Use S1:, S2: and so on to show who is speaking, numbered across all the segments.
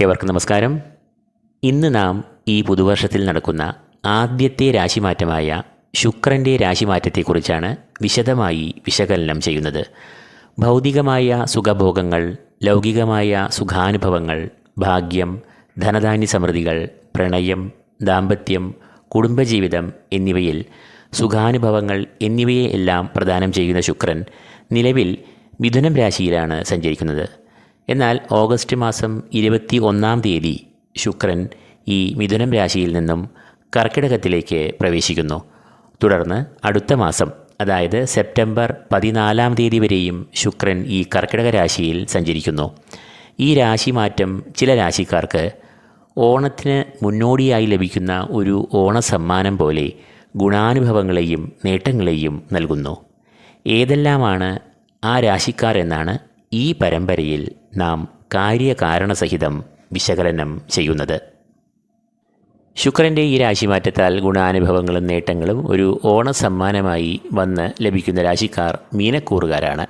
S1: ഏവർക്കും നമസ്കാരം. ഇന്ന് നാം ഈ പുതുവർഷത്തിൽ നടക്കുന്ന ആദ്യത്തെ രാശിമാറ്റമായ ശുക്രന്റെ രാശിമാറ്റത്തെക്കുറിച്ചാണ് വിശദമായി വിശകലനം ചെയ്യുന്നത്. ഭൗതികമായ സുഖഭോഗങ്ങൾ ലൗകികമായ സുഖാനുഭവങ്ങൾ ഭാഗ്യം ധനധാന്യ സമൃദ്ധികൾ പ്രണയം ദാമ്പത്യം കുടുംബജീവിതം എന്നിവയിൽ സുഖാനുഭവങ്ങൾ എന്നിവയെ എല്ലാം പ്രദാനം ചെയ്യുന്ന ശുക്രൻ നിലവിൽ മിഥുനം രാശിയിലാണ് സഞ്ചരിക്കുന്നത്. എന്നാൽ ഓഗസ്റ്റ് മാസം ഇരുപത്തി ഒന്നാം തീയതി ശുക്രൻ ഈ മിഥുനം രാശിയിൽ നിന്നും കർക്കിടകത്തിലേക്ക് പ്രവേശിക്കുന്നു. തുടർന്ന് അടുത്ത മാസം അതായത് സെപ്റ്റംബർ പതിനാലാം തീയതി വരെയും ശുക്രൻ ഈ കർക്കിടക രാശിയിൽ സഞ്ചരിക്കുന്നു. ഈ രാശി മാറ്റം ചില രാശിക്കാർക്ക് ഓണത്തിന് മുന്നോടിയായി ലഭിക്കുന്ന ഒരു ഓണസമ്മാനം പോലെ ഗുണാനുഭവങ്ങളെയും നേട്ടങ്ങളെയും നൽകുന്നു. ഏതെല്ലാമാണ് ആ രാശിക്കാർ എന്നാണ് ഈ പരമ്പരയിൽ നാം കാര്യകാരണസഹിതം വിശകലനം ചെയ്യുന്നത്. ശുക്രന്റെ ഈ രാശിമാറ്റത്താൽ ഗുണാനുഭവങ്ങളും നേട്ടങ്ങളും ഒരു ഓണസമ്മാനമായി വന്ന് ലഭിക്കുന്ന രാശിക്കാർ മീനക്കൂറുകാരാണ്.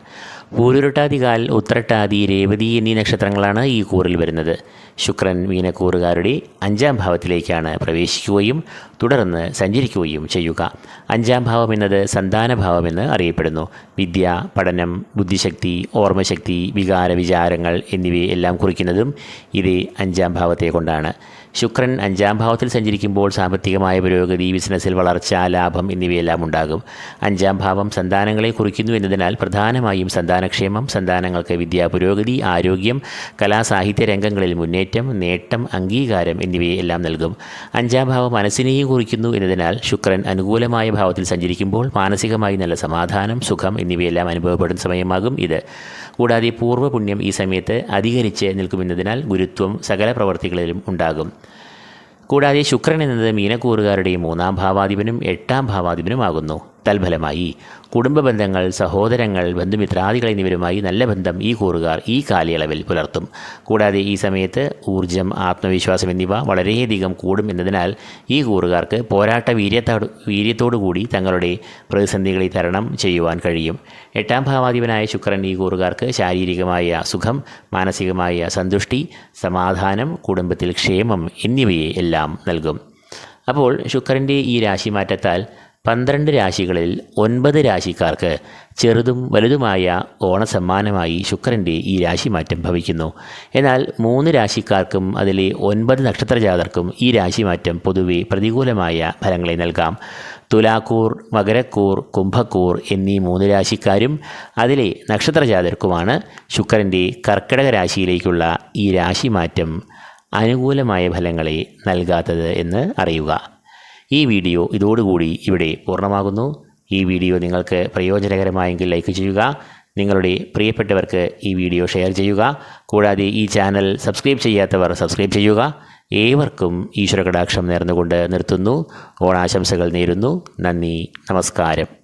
S1: പൂരുരുട്ടാതികാൽ ഉത്രട്ടാതി രേവതി എന്നീ നക്ഷത്രങ്ങളാണ് ഈ കൂറിൽ വരുന്നത്. ശുക്രൻ മീനക്കൂറുകാരുടെ അഞ്ചാം ഭാവത്തിലേക്കാണ് പ്രവേശിക്കുകയും തുടർന്ന് സഞ്ചരിക്കുകയും ചെയ്യുക. അഞ്ചാം ഭാവം എന്നത് സന്താനഭാവമെന്ന് അറിയപ്പെടുന്നു. വിദ്യ പഠനം ബുദ്ധിശക്തി ഓർമ്മശക്തി വികാര വിചാരങ്ങൾ എന്നിവയെല്ലാം കുറിക്കുന്നതും ഇതേ അഞ്ചാം ഭാവത്തെ കൊണ്ടാണ്. ശുക്രൻ അഞ്ചാം ഭാവത്തിൽ സഞ്ചരിക്കുമ്പോൾ സാമ്പത്തികമായ പുരോഗതി ബിസിനസ്സിൽ വളർച്ച ലാഭം എന്നിവയെല്ലാം ഉണ്ടാകും. അഞ്ചാം ഭാവം സന്താനങ്ങളെ കുറിക്കുന്നു എന്നതിനാൽ പ്രധാനമായും സന്താനക്ഷേമം സന്താനങ്ങൾക്ക് വിദ്യാ പുരോഗതി ആരോഗ്യം കലാസാഹിത്യ രംഗങ്ങളിൽ മുന്നേറ്റം നേട്ടം അംഗീകാരം എന്നിവയെല്ലാം നൽകും. അഞ്ചാം ഭാവം മനസ്സിനെയും കുറിക്കുന്നു എന്നതിനാൽ ശുക്രൻ അനുകൂലമായ ഭാവത്തിൽ സഞ്ചരിക്കുമ്പോൾ മാനസികമായി നല്ല സമാധാനം സുഖം എന്നിവയെല്ലാം അനുഭവപ്പെടുന്ന സമയമാകും ഇത്. കൂടാതെ പൂർവ പുണ്യം ഈ സമയത്ത് അധികരിച്ച് നിൽക്കുമെന്നതിനാൽ ഗുരുത്വം സകല പ്രവർത്തികളിലും ഉണ്ടാകും. കൂടാതെ ശുക്രൻ എന്നത് മീനക്കൂറുകാരുടെ മൂന്നാം ഭാവാധിപനും എട്ടാം ഭാവാധിപനുമാകുന്നു. തൽഫലമായി. കുടുംബ ബന്ധങ്ങൾ സഹോദരങ്ങൾ ബന്ധുമിത്രാദികൾ എന്നിവരുമായി നല്ല ബന്ധം ഈ കൂറുകാർ ഈ കാലയളവിൽ പുലർത്തും. കൂടാതെ ഈ സമയത്ത് ഊർജം ആത്മവിശ്വാസം എന്നിവ വളരെയധികം കൂടും എന്നതിനാൽ ഈ കൂറുകാർക്ക് പോരാട്ട വീര്യത്തോട് വീര്യത്തോടുകൂടി തങ്ങളുടെ പ്രതിസന്ധികളെ തരണം ചെയ്യുവാൻ കഴിയും. എട്ടാം ഭാവാധിപനായ ശുക്രൻ ഈ കൂറുകാർക്ക് ശാരീരികമായ സുഖം മാനസികമായ സന്തുഷ്ടി സമാധാനം കുടുംബത്തിൽ ക്ഷേമം എന്നിവയെ എല്ലാം നൽകും. അപ്പോൾ ശുക്രന്റെ ഈ രാശിമാറ്റത്താൽ പന്ത്രണ്ട് രാശികളിൽ ഒൻപത് രാശിക്കാർക്ക് ചെറുതും വലുതുമായ ഓണസമ്മാനമായി ശുക്രന്റെ ഈ രാശി മാറ്റം ഭവിക്കുന്നു. എന്നാൽ മൂന്ന് രാശിക്കാർക്കും അതിലെ ഒൻപത് നക്ഷത്രജാതർക്കും ഈ രാശി മാറ്റം പൊതുവെ പ്രതികൂലമായ ഫലങ്ങളെ നൽകാം. തുലാക്കൂർ മകരക്കൂർ കുംഭക്കൂർ എന്നീ മൂന്ന് രാശിക്കാരും അതിലെ നക്ഷത്രജാതർക്കുമാണ് ശുക്രന്റെ കർക്കിടക രാശിയിലേക്കുള്ള ഈ രാശിമാറ്റം അനുകൂലമായ ഫലങ്ങളെ നൽകാത്തത് എന്ന് അറിയുക. ഈ വീഡിയോ ഇതോടുകൂടി ഇവിടെ പൂർണമാകുന്നു. ഈ വീഡിയോ നിങ്ങൾക്ക് പ്രയോജനകരമായെങ്കിൽ ലൈക്ക് ചെയ്യുക. നിങ്ങളുടെ പ്രിയപ്പെട്ടവർക്ക് ഈ വീഡിയോ ഷെയർ ചെയ്യുക. കൂടാതെ ഈ ചാനൽ സബ്സ്ക്രൈബ് ചെയ്യാത്തവർ സബ്സ്ക്രൈബ് ചെയ്യുക. ഏവർക്കും ഈശ്വരകടാക്ഷം നേർന്നുകൊണ്ട് നിർത്തുന്നു. ഓണാശംസകൾ നേരുന്നു. നന്ദി. നമസ്കാരം.